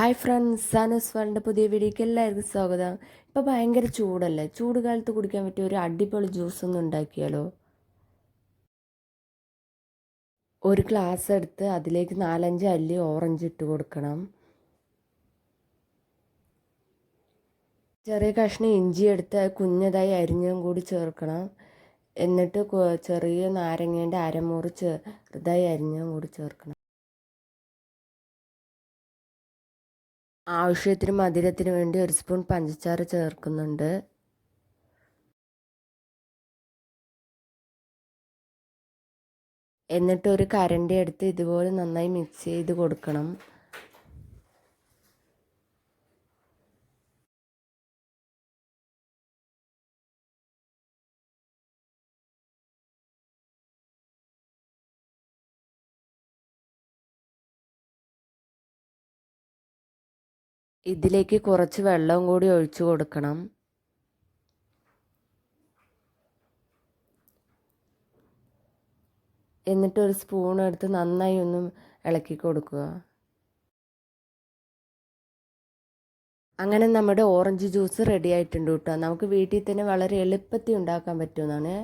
Hi friends സാനോസ് വേൾഡിന്റെ പുതിയ വീഡിയോക്ക് എല്ലാവർക്കും സ്വാഗതം. ഇപ്പോൾ ഭയങ്കര ചൂടല്ലേ? ചൂട് കാലത്ത് കുടിക്കാൻ പറ്റിയ ഒരു അടിപൊളി ജ്യൂസ് ഒന്ന് ഉണ്ടാക്കിയാലോ? ഒരു ഗ്ലാസ് എടുത്ത് അതിലേക്ക് നാലഞ്ച് അല്ലി ഓറഞ്ച് ഇട്ട് കൊടുക്കണം. ചെറിയ കഷ്ണം ഇഞ്ചി എടുത്ത് കുഞ്ഞതായി അരിഞ്ഞും കൂടി ചേർക്കണം. എന്നിട്ട് ചെറിയ നാരങ്ങേന്റെ അരമുറി ചെറുതായി അരിഞ്ഞും കൂടി ചേർക്കണം. ആവശ്യത്തിന് മധുരത്തിന് വേണ്ടി ഒരു സ്പൂൺ പഞ്ചസാര ചേർക്കുന്നുണ്ട്. എന്നിട്ട് ഒരു കരണ്ടി എടുത്ത് ഇതുപോലെ നന്നായി മിക്സ് ചെയ്ത് കൊടുക്കണം. ഇതിലേക്ക് കുറച്ച് വെള്ളവും കൂടി ഒഴിച്ചു കൊടുക്കണം. എന്നിട്ട് ഒരു സ്പൂൺ എടുത്ത് നന്നായി ഒന്ന് ഇളക്കി കൊടുക്കുക. അങ്ങനെ നമ്മുടെ ഓറഞ്ച് ജ്യൂസ് റെഡി ആയിട്ടുണ്ട് കേട്ടോ. നമുക്ക് വീട്ടിൽ തന്നെ വളരെ എളുപ്പത്തിൽ ഉണ്ടാക്കാൻ പറ്റുമെന്നാണ്.